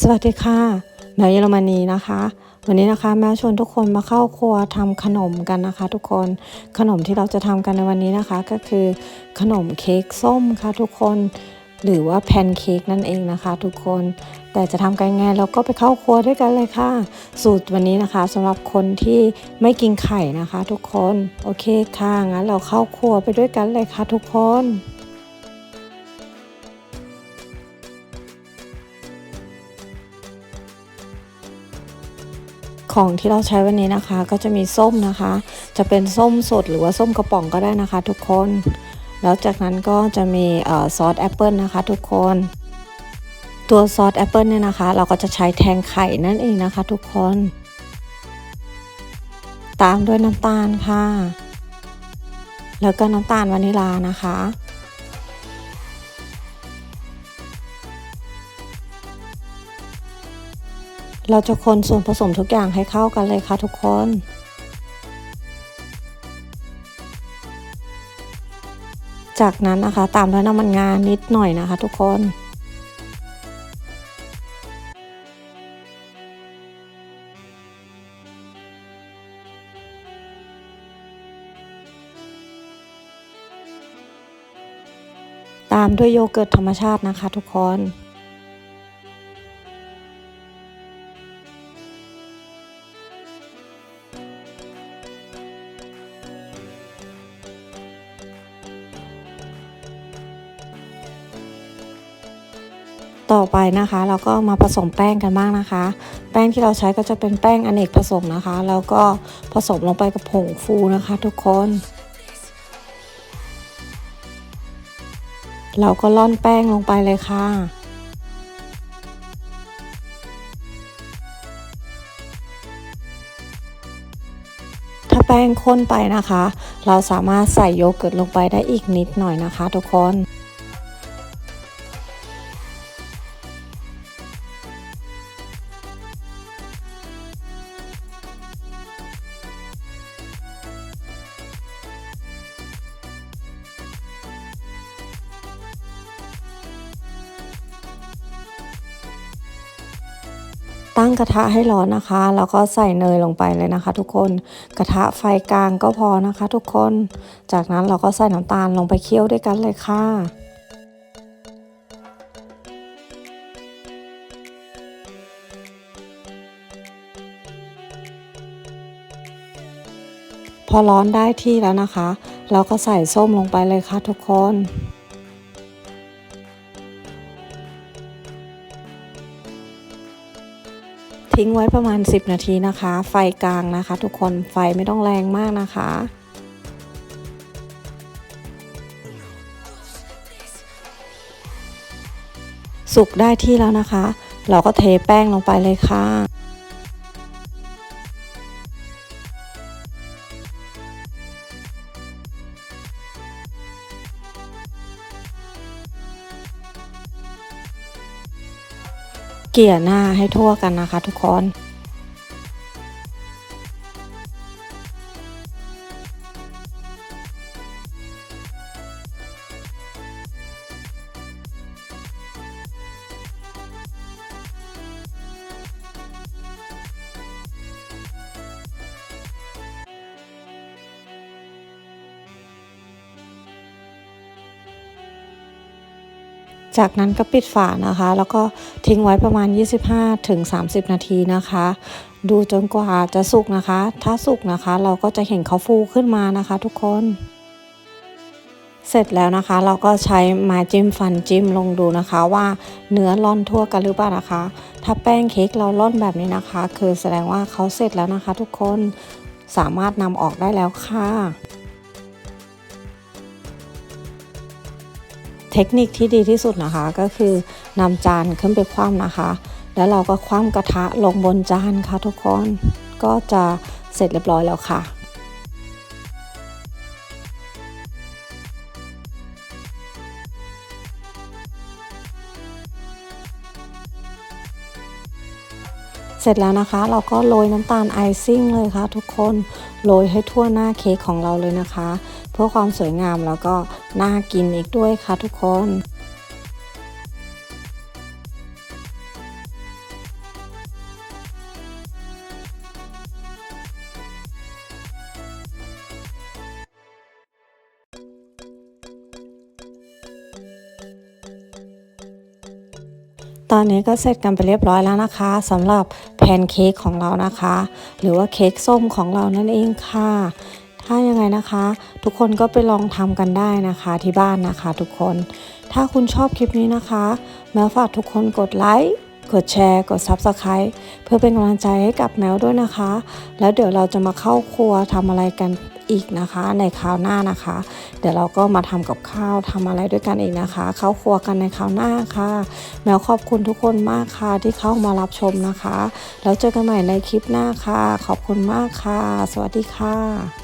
สวัสดีค่ะแมวเยอรมนีนะคะ วันนี้นะคะแมวชวนทุกคนมาเข้าครัวทำขนมกันนะคะ ทุกคนขนมที่เราจะทำกันในวันนี้นะคะ ก็คือขนมเค้กส้มค่ะทุกคนหรือว่าแพนเค้กนั่นเองนะคะ ทุกคนแต่จะทำกันไงเราก็ไปเข้าครัวด้วยกันเลยค่ะ สูตรวันนี้นะคะสำหรับคนที่ไม่กินไข่นะคะ ทุกคนโอเคค่ะงั้นเราเข้าครัวไปด้วยกันเลยค่ะ ทุกคน ของที่เราใช้วันนี้นะคะ ก็จะมีส้มนะคะ จะเป็นส้มสดหรือว่าส้มกระป๋องก็ได้นะคะ ทุกคน แล้วจากนั้นก็จะมีซอสแอปเปิลนะคะ ทุกคน ตัวซอสแอปเปิลเนี่ยนะคะ เราก็จะใช้แทงไข่นั่นเองนะคะ ทุกคน ตามด้วยน้ำตาลค่ะ แล้วก็น้ำตาลวานิลานะคะ เราจะคนส่วนผสมทุกอย่างให้เข้ากันเลยค่ะทุกคน จากนั้นนะคะตามด้วยน้ำมันงานิดหน่อยนะคะ ทุกคนตามด้วยโยเกิร์ตธรรมชาตินะคะทุกคน ต่อไปนะคะ เราก็มาผสมแป้งกันบ้างนะคะ แป้งที่เราใช้ก็จะเป็นแป้งอเนกผสมนะคะ แล้วก็ผสมลงไปกับผงฟูนะคะ ทุกคน เราก็ล่อนแป้งลงไปเลยค่ะถ้าแป้งข้นไปนะคะ เราสามารถใส่โยเกิร์ตลงไปได้อีกนิดหน่อยนะคะ ทุกคน ตั้งกระทะให้ร้อนนะคะ แล้วก็ใส่เนยลงไปเลยนะคะ ทุกคนกระทะไฟกลางก็พอนะคะ ทุกคน จากนั้นเราก็ใส่น้ำตาลลงไปเคี่ยวด้วยกันเลยค่ะพอร้อนได้ที่แล้วนะคะ เราก็ใส่ส้มลงไปเลยค่ะทุกคน ทิ้งไว้ประมาณ 10 นาทีนะคะ ไฟกลางนะคะ ทุกคนไฟไม่ต้องแรงมากนะคะ สุกได้ที่แล้วนะคะ เราก็เทแป้งลงไปเลยค่ะ เกลี่ยหน้าให้ทั่วกันนะคะทุกคน จากนั้นก็ปิดฝานะคะ แล้วก็ทิ้งไว้ประมาณ 25-30ถึงนาทีนะคะ ดูจนกว่าจะสุกนะคะ ถ้าสุกนะคะ เราก็จะเห็นเขาฟูขึ้นมานะคะทุกคนเสร็จแล้วนะคะ เราก็ใช้ไม้จิ้มฟันจิ้มลงดูนะคะ ว่าเนื้อร่อนทั่วกันหรือเปล่านะคะ ถ้าแป้งเค้กเราร่อนแบบนี้นะคะ คือแสดงว่าเขาเสร็จแล้วนะคะ ทุกคนสามารถนำออกได้แล้วค่ะ เทคนิคที่ดีที่สุดนะคะก็คือนำจานขึ้นไปคว่ำนะคะ แล้วเราก็คว่ำกระทะลงบนจานค่ะทุกคน ก็จะเสร็จเรียบร้อยแล้วค่ะ เสร็จแล้วนะคะ เราก็โรยน้ำตาลไอซิ่งเลยค่ะ ทุกคนโรยให้ทั่วหน้าเค้กของเราเลยนะคะ เพื่อความสวยงามแล้วก็น่ากินอีกด้วยค่ะทุกคนตอนนี้ก็เสร็จกันไปเรียบร้อยแล้วนะคะสำหรับ แพนเค้กของเรานะคะ หรือว่าเค้กส้มของเรานั่นเองค่ะ ถ้ายังไงนะคะ ทุกคนก็ไปลองทำกันได้นะคะที่บ้านนะคะ ทุกคน ถ้าคุณชอบคลิปนี้นะคะแมวฝากทุกคนกดไลค์ กดแชร์ กด Subscribe เพื่อเป็นกำลังใจให้กับแมวด้วยนะคะ แล้วเดี๋ยวเราจะมาเข้าครัวทำอะไรกันอีกนะคะ ในคราวหน้านะคะ เดี๋ยวเราก็มาทำกับข้าวทำอะไรด้วยกันอีกนะคะ เข้าครัวกันในคราวหน้าค่ะ แมวขอบคุณทุกคนมากค่ะที่เข้ามารับชมนะคะ แล้วเจอกันใหม่ในคลิปหน้าค่ะ ขอบคุณมากค่ะ สวัสดีค่ะ